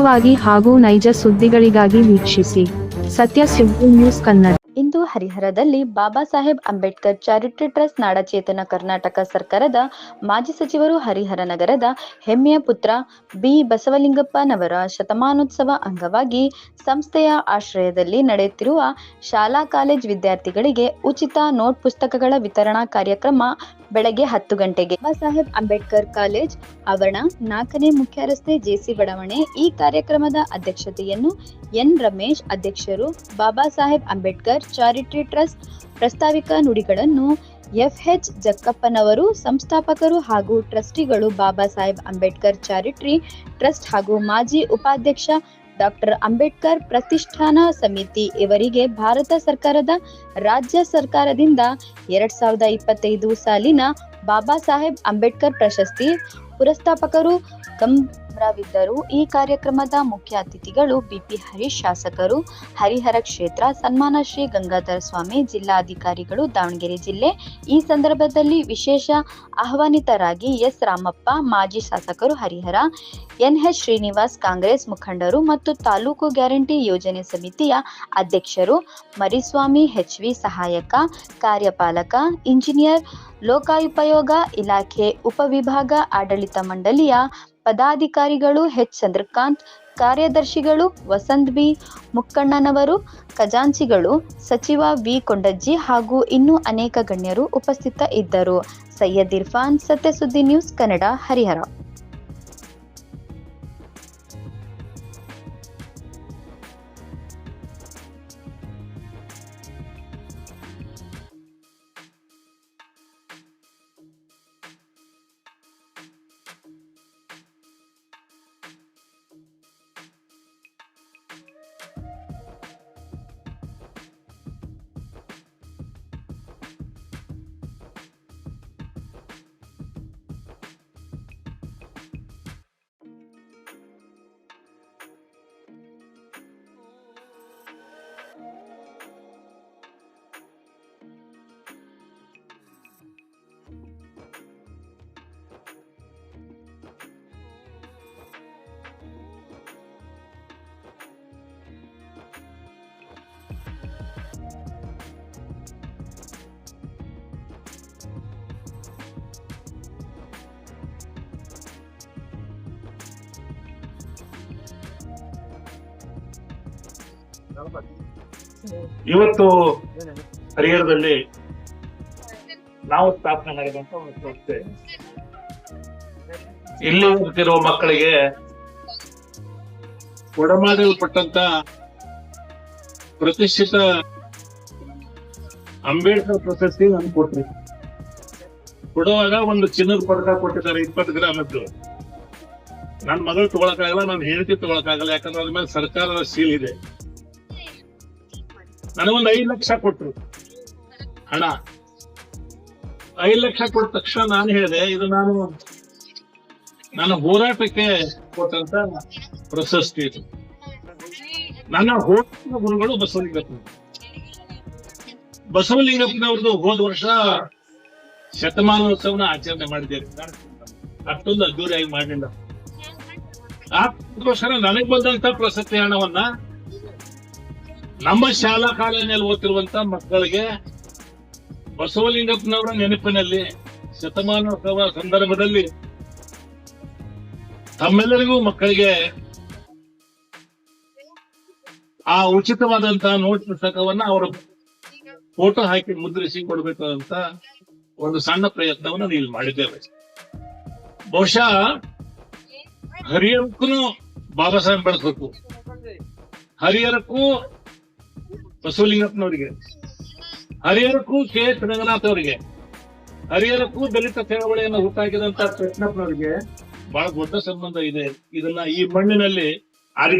ವಾಗಿ ಹಾಗೂ ನೈಜ ಸುದ್ದಿಗಳಿಗಾಗಿ ವೀಕ್ಷಿಸಿ. ಸತ್ಯ ಸುದ್ದಿ ನ್ಯೂಸ್ ಕನ್ನಡ. ಹರಿಹರದಲ್ಲಿ ಬಾಬಾ ಸಾಹೇಬ್ ಅಂಬೇಡ್ಕರ್ ಚಾರಿಟಿ ಟ್ರಸ್ಟ್ ನಾಡಚೇತನ ಕರ್ನಾಟಕ ಸರ್ಕಾರದ ಮಾಜಿ ಸಚಿವರು ಹರಿಹರ ನಗರದ ಹೆಮ್ಮೆಯ ಪುತ್ರ ಬಿ ಬಸವಲಿಂಗಪ್ಪನವರ ಶತಮಾನೋತ್ಸವ ಅಂಗವಾಗಿ ಸಂಸ್ಥೆಯ ಆಶ್ರಯದಲ್ಲಿ ನಡೆಯುತ್ತಿರುವ ಶಾಲಾ ಕಾಲೇಜ್ ವಿದ್ಯಾರ್ಥಿಗಳಿಗೆ ಉಚಿತ ನೋಟ್ ಪುಸ್ತಕಗಳ ವಿತರಣಾ ಕಾರ್ಯಕ್ರಮ ಬೆಳಗ್ಗೆ ಹತ್ತು ಗಂಟೆಗೆ. ಬಾಬಾ ಸಾಹೇಬ್ ಅಂಬೇಡ್ಕರ್ ಕಾಲೇಜ್, ಆವರಣ, ನಾಲ್ಕನೇ ಮುಖ್ಯ ರಸ್ತೆ ಜೆಸಿ ಬಡಾವಣೆ ಈ ಕಾರ್ಯಕ್ರಮದ ಅಧ್ಯಕ್ಷತೆಯನ್ನು ಎನ್ ರಮೇಶ್ ಅಧ್ಯಕ್ಷರು, ಬಾಬಾ ಸಾಹೇಬ್ ಅಂಬೇಡ್ಕರ್ ಚಾರಿಟಿ ಟ್ರಸ್ಟ್ ಪ್ರಸ್ತಾವಿಕ ನುಡಿಗಳನ್ನು ಎಫ್ ಎಚ್ ಜಕ್ಕಪ್ಪನವರು, ಸಂಸ್ಥಾಪಕರು ಹಾಗೂ ಟ್ರಸ್ಟಿಗಳು ಬಾಬಾ ಸಾಹೇಬ್ ಅಂಬೇಡ್ಕರ್ ಚಾರಿಟ್ರಿ ಟ್ರಸ್ಟ್ ಹಾಗೂ ಮಾಜಿ ಉಪಾಧ್ಯಕ್ಷ ಡಾಕ್ಟರ್ ಅಂಬೇಡ್ಕರ್ ಪ್ರತಿಷ್ಠಾನ ಸಮಿತಿ ಇವರಿಗೆ ಭಾರತ ಸರ್ಕಾರದ ರಾಜ್ಯ ಸರ್ಕಾರದಿಂದ ಎರಡ್ ಸಾವಿರದ ಇಪ್ಪತ್ತೈದು ಸಾಲಿನ ಬಾಬಾ ಸಾಹೇಬ್ ಅಂಬೇಡ್ಕರ್ ಪ್ರಶಸ್ತಿ ಪುರಸ್ತಾಪಕರು ಗಂಭೀರವಿದ್ದರು ಈ ಕಾರ್ಯಕ್ರಮದ ಮುಖ್ಯ ಅತಿಥಿಗಳು ಬಿಪಿ ಹರೀಶ್ ಶಾಸಕರು, ಹರಿಹರ ಕ್ಷೇತ್ರ ಸನ್ಮಾನ ಶ್ರೀ ಗಂಗಾಧರ ಸ್ವಾಮಿ, ಜಿಲ್ಲಾಧಿಕಾರಿಗಳು ದಾವಣಗೆರೆ ಜಿಲ್ಲೆ. ಈ ಸಂದರ್ಭದಲ್ಲಿ ವಿಶೇಷ ಆಹ್ವಾನಿತರಾಗಿ ಎಸ್ ರಾಮಪ್ಪ, ಮಾಜಿ ಶಾಸಕರು ಹರಿಹರ, ಎನ್ಎಚ್ ಶ್ರೀನಿವಾಸ್ ಕಾಂಗ್ರೆಸ್ ಮುಖಂಡರು ಮತ್ತು ತಾಲೂಕು ಗ್ಯಾರಂಟಿ ಯೋಜನೆ ಸಮಿತಿಯ ಅಧ್ಯಕ್ಷರು ಮರಿಸ್ವಾಮಿ, ಎಚ್ವಿ ಸಹಾಯಕ, ಕಾರ್ಯಪಾಲಕ, ಇಂಜಿನಿಯರ್, ಲೋಕಾಯುಪಯೋಗ ಇಲಾಖೆ ಉಪವಿಭಾಗ, ಆಡಳಿತ ಮಂಡಳಿಯ ಪದಾಧಿಕಾರಿಗಳು ಎಚ್. ಚಂದ್ರಕಾಂತ್, ಕಾರ್ಯದರ್ಶಿಗಳು ವಸಂತ್ ಬಿ. ಮುಕ್ಕಣ್ಣನವರು, ಖಜಾಂಚಿಗಳು ಸಚಿವ ವಿ. ಕೊಂಡಜ್ಜಿ ಹಾಗೂ ಇನ್ನೂ ಅನೇಕ ಗಣ್ಯರು ಉಪಸ್ಥಿತ ಇದ್ದರು ಸೈಯದ್ ಇರ್ಫಾನ್, ಸತ್ಯಸುದ್ದಿ ನ್ಯೂಸ್ ಕನ್ನಡ, ಹರಿಹರ. ಇವತ್ತು ಹರಿಹರದಲ್ಲಿ ನಾವು ಸ್ಥಾಪನೆ ಮಾಡಿದಂತ ಒಂದು ಸಂಸ್ಥೆ. ಇಲ್ಲಿ ಹೋಗ್ತಿರುವ ಮಕ್ಕಳಿಗೆ ಕೊಡಮಾಡಲ್ಪಟ್ಟಂತ ಪ್ರತಿಷ್ಠಿತ ಅಂಬೇಡ್ಕರ್ ಪ್ರಶಸ್ತಿ ನಾನು ಕೊಟ್ರಿ. ಕೊಡುವಾಗ ಒಂದು ಚಿನ್ನದ ಪದಕ ಕೊಟ್ಟಿದ್ದಾರೆ, ಇಪ್ಪತ್ತು ಗ್ರಾಮದ್ದು. ನನ್ನ ಮಗಳು ತಗೊಳಕಾಗಲ್ಲ ನನ್ನ ಹೇಳ್ತಿ ತಗೊಳಕಾಗಲ್ಲ ಯಾಕಂದ್ರೆ ಅದ್ರ ಮೇಲೆ ಸರ್ಕಾರದ ಸೀಲ್ ಇದೆ. ನನಗೊಂದು ಐದು ಲಕ್ಷ ಕೊಟ್ರು. ಹಣ ಐದು ಲಕ್ಷ ಕೊಟ್ಟ ತಕ್ಷಣ ನಾನು ಹೇಳಿದೆ, ಇದು ನಾನು ನನ್ನ ಹೋರಾಟಕ್ಕೆ ಕೊಟ್ಟಂತ ಪ್ರಶಸ್ತಿ ಇದು. ನನ್ನ ಹೋರಾಟದ ಗುರುಗಳು ಬಸವಲಿಂಗಪ್ಪ. ಬಸವಲಿಂಗಪ್ಪನವ್ರದ್ದು ಹೋದ ವರ್ಷ ಶತಮಾನೋತ್ಸವನ ಆಚರಣೆ ಮಾಡಿದ್ದೇವೆ ಅಷ್ಟೊಂದು ಅದ್ದೂರಿಯಾಗಿ ಮಾಡಲಿಲ್ಲ ಆ ನನಗೆ ಬಂದಂತ ಪ್ರಶಸ್ತಿ ಹಣವನ್ನ ನಮ್ಮ ಶಾಲಾ ಕಾಲೇಜಿನಲ್ಲಿ ಓದ್ತಿರುವಂತ ಮಕ್ಕಳಿಗೆ ಬಸವಲಿಂಗಪ್ಪನವರ ನೆನಪಿನಲ್ಲಿ ಶತಮಾನೋತ್ಸವ ಸಂದರ್ಭದಲ್ಲಿ ತಮ್ಮೆಲ್ಲರಿಗೂ ಮಕ್ಕಳಿಗೆ ಆ ಉಚಿತವಾದಂತಹ ನೋಟ್ ಪುಸ್ತಕವನ್ನ ಅವರ ಫೋಟೋ ಹಾಕಿ ಮುದ್ರಿಸಿ ಕೊಡಬೇಕು ಅಂತ ಒಂದು ಸಣ್ಣ ಪ್ರಯತ್ನವನ್ನು ನಾವು ಇಲ್ಲಿ ಮಾಡಿದ್ದೇವೆ. ಬಹುಶಃ ಹರಿಯರಕ್ಕೂ ಬಾಬಾ ಸಾಹೇಬ್ ಬೆಳೆಸಬೇಕು ಹರಿಹರಕ್ಕೂ ಬಸವಲಿಂಗಪ್ಪನವರಿಗೆ ಹರಿಹರಕ್ಕೂ ಕೆ ಎಸ್ ರಂಗನಾಥ್ ಅವರಿಗೆ ಹರಿಹರಕ್ಕೂ ದಲಿತ ಚಳವಳಿಯನ್ನು ಹುಟ್ಟಾಕಿದಂತ ಕೃಷ್ಣಪ್ಪನವರಿಗೆ ಬಹಳ ದೊಡ್ಡ ಸಂಬಂಧ ಇದೆ. ಇದನ್ನ ಈ ಮಣ್ಣಿನಲ್ಲಿ ಅರಿಕೆ